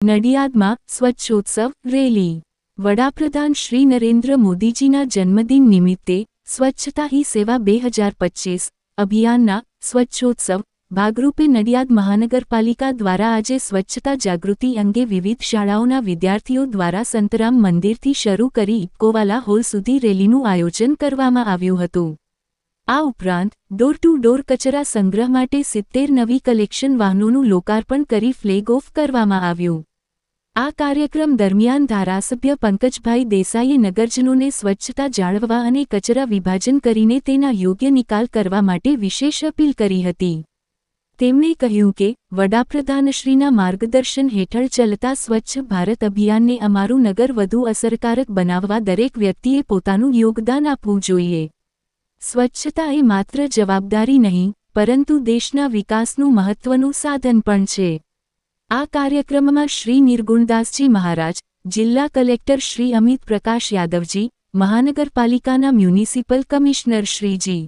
નડિયાદમાં સ્વચ્છોત્સવ rally. વડાપ્રધાન શ્રી નરેન્દ્ર મોદીજીના જન્મદિન નિમિત્તે સ્વચ્છતા હી સેવા બે હજાર પચ્ચીસ અભિયાનના સ્વચ્છોત્સવ ભાગરૂપે નડિયાદ મહાનગરપાલિકા દ્વારા આજે સ્વચ્છતા જાગૃતિ અંગે વિવિધ શાળાઓના વિદ્યાર્થીઓ દ્વારા સંતરામ મંદિરથી શરૂ કરી ઇક્કોવાલા હોલ સુધી રેલીનું આયોજન કરવામાં આવ્યું હતું. આ ઉપરાંત ડોર ટુ ડોર કચરા સંગ્રહ માટે સિત્તેર નવી કલેક્શન વાહનોનું લોકાર્પણ કરી ફ્લેગ ઓફ કરવામાં આવ્યું. આ કાર્યક્રમ દરમિયાન ધારાસભ્ય પંકજભાઈ દેસાઈએ નગરજનોને સ્વચ્છતા જાળવવા અને કચરા વિભાજન કરીને તેના યોગ્ય નિકાલ કરવા માટે વિશેષ અપીલ કરી હતી. તેમણે કહ્યું કે, વડાપ્રધાનશ્રીના માર્ગદર્શન હેઠળ ચલતા સ્વચ્છ ભારત અભિયાનને અમારું નગર વધુ અસરકારક બનાવવા દરેક વ્યક્તિએ પોતાનું યોગદાન આપવું જોઈએ. સ્વચ્છતા એ માત્ર જવાબદારી નહીં, પરંતુ દેશના વિકાસનું મહત્વનું સાધન પણ છે. આ કાર્યક્રમમાં શ્રી નિર્ગુણદાસજી મહારાજ, જિલ્લા કલેક્ટર શ્રી અમિત પ્રકાશ યાદવજી, મહાનગરપાલિકાના municipal commissioner Shriji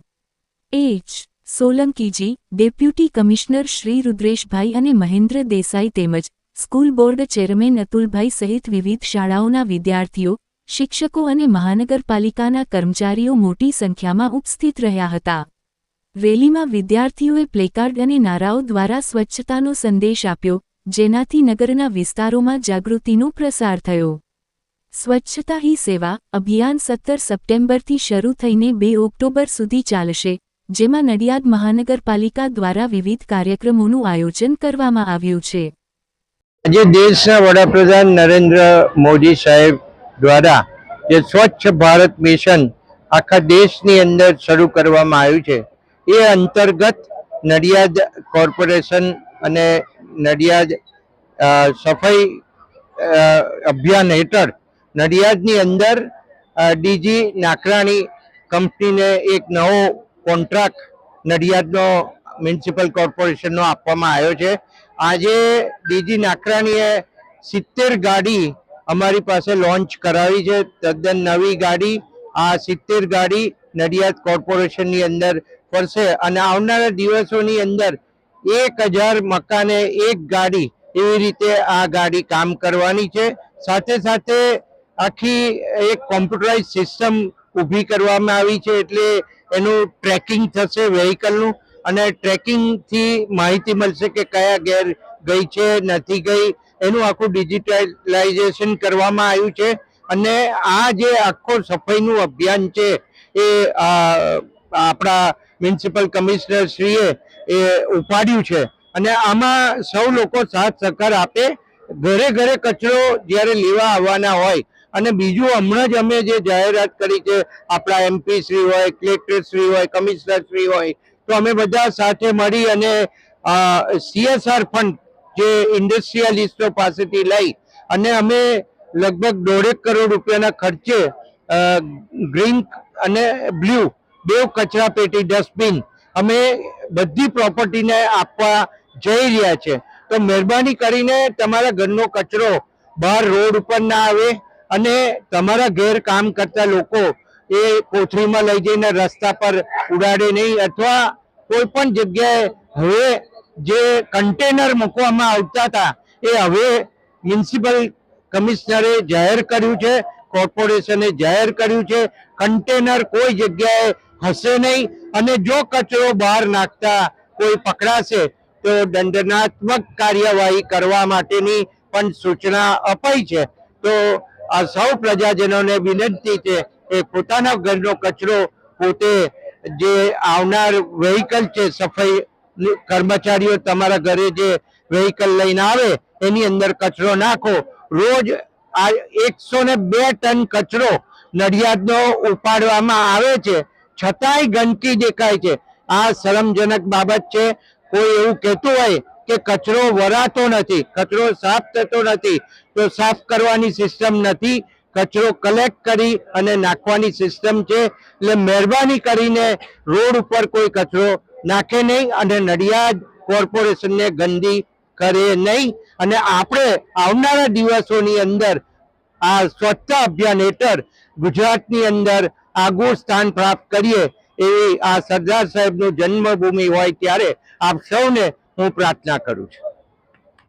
H. Solankiji, deputy commissioner Shri Rudreshbhai અને મહેન્દ્ર દેસાઈ તેમજ સ્કૂલ બોર્ડ ચેરમેન અતુલભાઈ સહિત વિવિધ શાળાઓના વિદ્યાર્થીઓ, શિક્ષકો અને મહાનગરપાલિકાના કર્મચારીઓ મોટી સંખ્યામાં ઉપસ્થિત રહ્યા હતા. રેલીમાં વિદ્યાર્થીઓએ પ્લેકાર્ડ અને નારાઓ દ્વારા સ્વચ્છતાનો સંદેશ આપ્યો જેનાથી નગરના વિસ્તારોમાં જાગૃતિનો પ્રસાર થયો. સ્વચ્છતા હી સેવા અભિયાન સત્તર સપ્ટેમ્બરથી શરૂ થઈને બે ઓક્ટોબર સુધી ચાલશે, જેમાં નડિયાદ મહાનગરપાલિકા દ્વારા વિવિધ કાર્યક્રમોનું આયોજન કરવામાં આવ્યું છે. આજે દેશના વડાપ્રધાન નરેન્દ્ર મોદી સાહેબ દ્વારા જે સ્વચ્છ ભારત મિશન આખા દેશની અંદર શરૂ કરવામાં આવ્યું છે, એ અંતર્ગત નડિયાદ કોર્પોરેશન અને નડિયાદ સફાઈ અભિયાન હેઠળ નડિયાદની અંદર ડીજી નાકરાણી કંપનીને એક નવો કોન્ટ્રાક્ટ નડિયાદનો મ્યુનિસિપલ કોર્પોરેશનનો આપવામાં આવ્યો છે. આજે ડીજી નાકરાણીએ સિત્તેર ગાડી અમારી પાસે લોન્ચ કરાવી છે. તદ્દન નવી ગાડી આ સિત્તેર ગાડી નડિયાદ કોર્પોરેશનની અંદર ફરશે અને આવનારા દિવસોની અંદર એક હજાર મકાને એક ગાડી એવી રીતે આ ગાડી કામ કરવાની છે. સાથે સાથે આખી એક કોમ્પ્યુટરાઇઝ સિસ્ટમ ઊભી કરવામાં આવી છે એટલે એનું ટ્રેકિંગ થશે વેહિકલનું અને ટ્રેકિંગથી માહિતી મળશે કે કયા ગેર ગઈ છે, નથી ગઈ. એનું આખું ડિજિટલાઇઝેશન કરવામાં આવ્યું છે. અને આ જે આખો સફાઈનું અભિયાન છે એ આપણા મ્યુનિસિપલ કમિશનર શ્રીએ એ ઉપાડ્યું છે. અને આમાં સૌ લોકો સાથ સહકાર આપે. ઘરે ઘરે કચરો જ્યારે લેવા આવવાના હોય અને બીજું હમણાં જ અમે જે જાહેરાત કરી છે, આપણા એમપી શ્રી હોય, કલેક્ટર શ્રી હોય, કમિશનર શ્રી હોય, તો અમે બધા સાથે મળી અને સીએસઆર ફંડ જે ઇન્ડસ્ટ્રીયલિસ્ટો પાસેથી લઈ અને અમે લગભગ દોઢેક કરોડ રૂપિયાના ખર્ચે ગ્રીન અને બ્લુ બે કચરા પેટી ડસ્ટબિન અમે બધી પ્રોપર્ટીને આપવા જઈ રહ્યા છે. તો મહેરબાની કરીને તમારા ઘરનો કચરો બહાર રોડ ઉપર ના આવે અને તમારા ઘેર કામ કરતા લોકો એ કોથળીમાં લઈ જઈને રસ્તા પર ઉડાડે નહીં અથવા કોઈ પણ જગ્યાએ હવે જે કન્ટેનર મૂકવામાં આવતા હતા એ હવે મ્યુનિસિપલ કમિશનરે જાહેર કર્યું છે, કોર્પોરેશને જાહેર કર્યું છે. કન્ટેનર કોઈ જગ્યાએ હશે નહીં. અને જો કચરો બહાર નાખતા કોઈ પકડાશે, તો દંડનાત્મક કાર્યવાહી કરવા માટેની પણ સૂચના અપાઈ છે. તો આ સૌ પ્રજાજનોને વિનંતી છે એ પોતાના ઘરનો કચરો પોતે જે આવનાર વેહિકલ છે, સફાઈ કર્મચારીઓ તમારા ઘરે જે વેહિકલ લઈને આવે, એની અંદર કચરો નાખો. રોજ આ એકસો ને બે ટન કચરો નડિયાદનો ઉપાડવામાં આવે છે. છતાંય ગંદકી દેખાય છે. આ શરમજનક બાબત છે. કોઈ એવું કહેતું હોય કે કચરો વરાતો નથી, કચરો સાફ થતો નથી, તો સાફ કરવાની સિસ્ટમ નથી. કચરો કલેક્ટ કરી અને નાખવાની સિસ્ટમ છે. એટલે મહેરબાની કરીને રોડ ઉપર કોઈ કચરો નાખે નહીં અને નડિયાદ કોર્પોરેશનને ગંદી કરે નહીં. અને આપણે આવનારા દિવસોની અંદર આ સ્વચ્છતા અભિયાન હેઠળ ગુજરાતની અંદર આગવું સ્થાન પ્રાપ્ત કરીએ એવી આ સરદાર સાહેબનું જન્મભૂમિ હોય ત્યારે આપ સૌને હું પ્રાર્થના કરું છું.